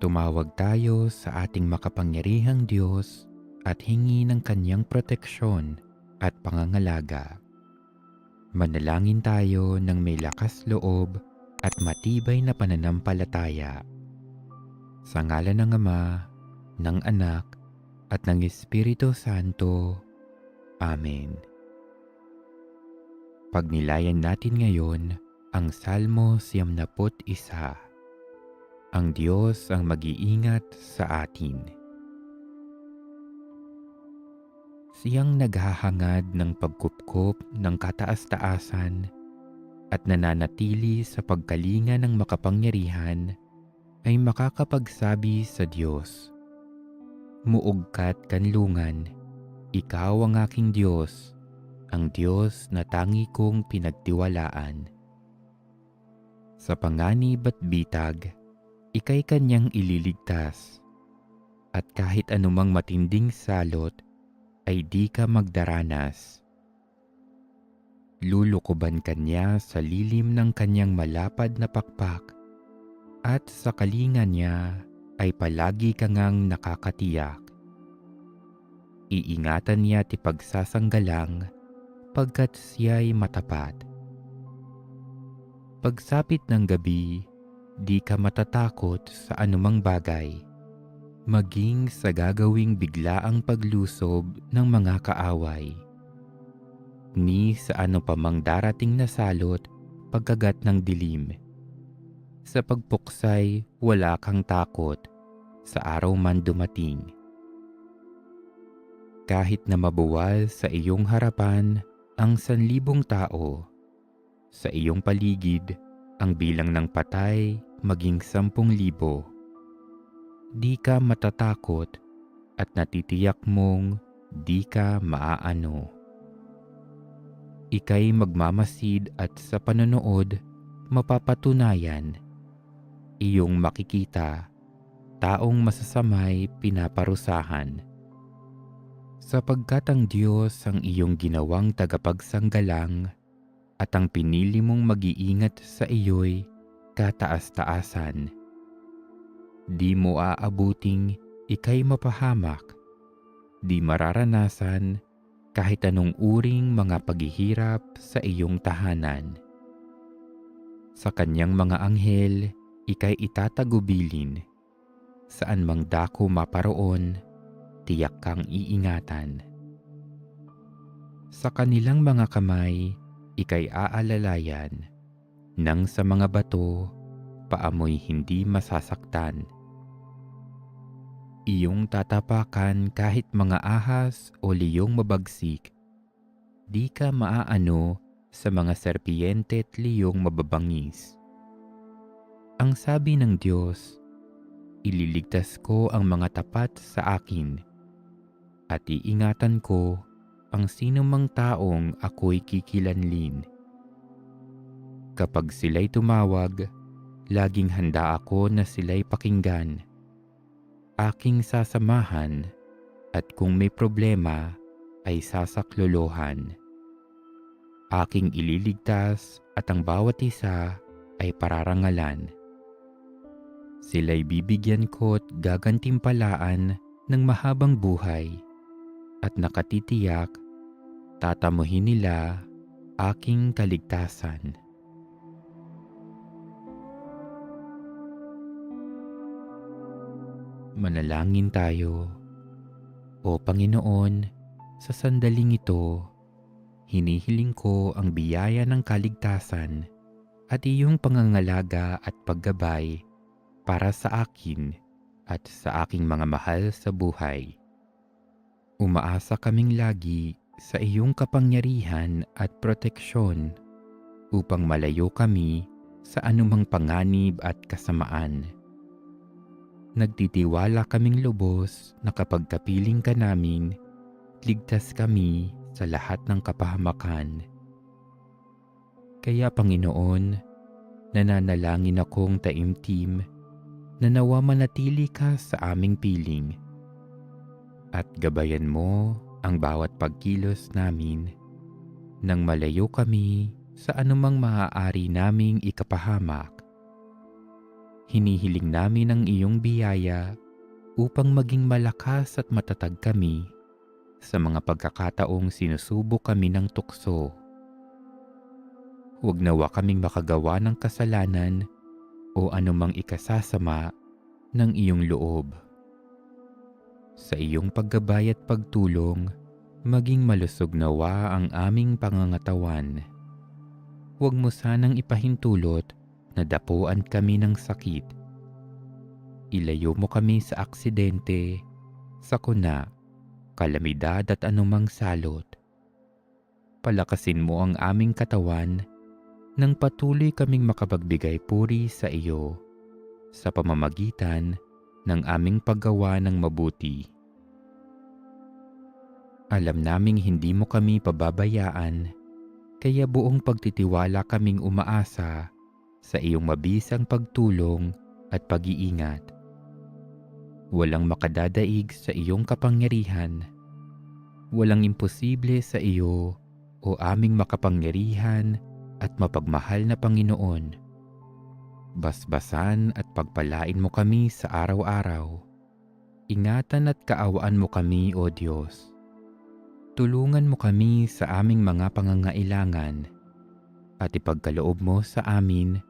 Tumawag tayo sa ating makapangyarihang Diyos at hingi ng kanyang proteksyon at pangangalaga. Manalangin tayo ng may lakas loob at matibay na pananampalataya. Sa ngalan ng Ama, ng Anak, at ng Espiritu Santo. Amen. Pagnilayan natin ngayon ang Salmo 91. Ang Diyos ang mag-iingat sa atin. Siyang naghahangad ng pagkupkop ng kataas-taasan at nananatili sa pagkalinga ng makapangyarihan ay makakapagsabi sa Diyos, Muugkat kanlungan, Ikaw ang aking Diyos, ang Diyos na tangi kong pinagtiwalaan. Sa panganib at bitag, Ika'y kanyang ililigtas, at kahit anumang matinding salot ay di ka magdaranas. Lulukuban kanya sa lilim ng kanyang malapad na pakpak at sa kalinga niya ay palagi ka ngang nakakatiyak. Iingatan niya ti pagsasanggalang pagkat siya'y matapat. Pagsapit ng gabi, di ka matatakot sa anumang bagay, maging sa gagawing biglaang paglusob ng mga kaaway. Ni sa ano pa mang darating na salot pagkagat ng dilim. Sa pagpuksay, wala kang takot sa araw man dumating. Kahit na mabuwal sa iyong harapan ang sanlibong tao, sa iyong paligid ang bilang ng patay maging sampung libo. Di ka matatakot at natitiyak mong di ka maaano. Ika'y magmamasid at sa panonood mapapatunayan iyong makikita taong masasamay pinaparusahan. Sapagkat ang Diyos ang iyong ginawang tagapagsanggalang at ang pinili mong mag-iingat sa iyo'y kataas-taasan. Di mo aabuting ikay mapahamak, di mararanasan kahit anong uring mga paghihirap sa iyong tahanan. Sa kanyang mga anghel, ikay itatagubilin. Saan mang dako maparoon, tiyak kang iingatan. Sa kanilang mga kamay, ikay aalalayan, nang sa mga bato, paamoy hindi masasaktan. Iyong tatapakan kahit mga ahas o liyong mabagsik, di ka maaano sa mga serpiente at liyong mababangis. Ang sabi ng Diyos, ililigtas ko ang mga tapat sa akin at iingatan ko ang sinumang taong ako'y kikilanlin. Kapag sila'y tumawag, laging handa ako na sila'y pakinggan. Aking sasamahan at kung may problema ay sasaklolohan. Aking ililigtas at ang bawat isa ay pararangalan. Sila'y bibigyan ko at gagantimpalaan ng mahabang buhay at nakatitiyak tatamuhin nila aking kaligtasan. Manalangin tayo. O Panginoon, sa sandaling ito, hinihiling ko ang biyaya ng kaligtasan at iyong pangangalaga at paggabay para sa akin at sa aking mga mahal sa buhay. Umaasa kaming lagi sa iyong kapangyarihan at proteksyon upang malayo kami sa anumang panganib at kasamaan. Nagtitiwala kaming lubos na kapag kapiling ka namin, ligtas kami sa lahat ng kapahamakan. Kaya Panginoon, nananalangin akong taimtim na nawa manatili ka sa aming piling at gabayan mo ang bawat pagkilos namin nang malayo kami sa anumang maaari naming ikapahamak hinihiling namin ang iyong biyaya upang maging malakas at matatag kami sa mga pagkakataong sinusubok kami ng tukso. Huwag nawa kaming makagawa ng kasalanan o anumang ikasasama ng iyong loob. Sa iyong paggabay at pagtulong, maging malusog nawa ang aming pangangatawan. Huwag mo sanang ipahintulot na dapuan kami ng sakit. Ilayo mo kami sa aksidente, sakuna, kalamidad at anumang salot. Palakasin mo ang aming katawan nang patuloy kaming makapagbigay puri sa iyo sa pamamagitan ng aming paggawa ng mabuti. Alam naming hindi mo kami pababayaan, kaya buong pagtitiwala kaming umaasa sa iyong mabisang pagtulong at pag-iingat. Walang makadadaig sa iyong kapangyarihan. Walang imposible sa iyo o aming makapangyarihan at mapagmahal na Panginoon. Basbasan at pagpalain mo kami sa araw-araw. Ingatan at kaawaan mo kami, O Diyos. Tulungan mo kami sa aming mga pangangailangan at ipagkaloob mo sa amin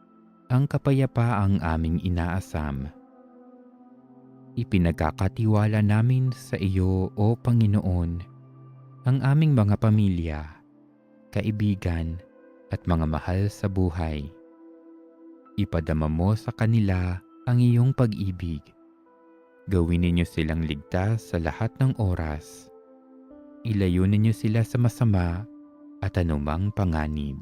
ang kapayapaang aming inaasam. Ipinagkakatiwala namin sa iyo, O Panginoon, ang aming mga pamilya, kaibigan at mga mahal sa buhay. Ipadama mo sa kanila ang iyong pag-ibig. Gawin ninyo silang ligtas sa lahat ng oras. Ilayo ninyo sila sa masama at anumang panganib.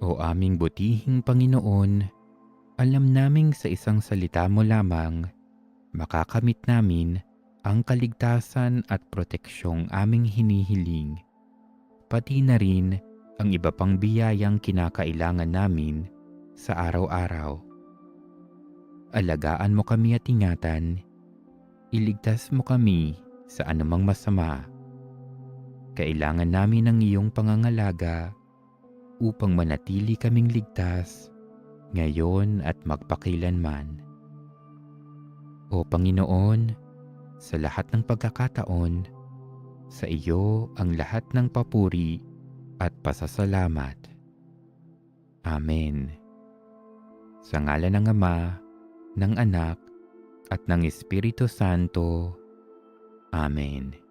O aming butihing Panginoon, alam naming sa isang salita mo lamang, makakamit namin ang kaligtasan at proteksyong aming hinihiling, pati na rin ang iba pang biyayang kinakailangan namin sa araw-araw. Alagaan mo kami at ingatan, iligtas mo kami sa anumang masama. Kailangan namin ng iyong pangangalaga upang manatili kaming ligtas ngayon at magpakilanman. O Panginoon, sa lahat ng pagkakataon, sa iyo ang lahat ng papuri at pasasalamat. Amen. Sa ngala ng Ama, ng Anak, at ng Espiritu Santo. Amen.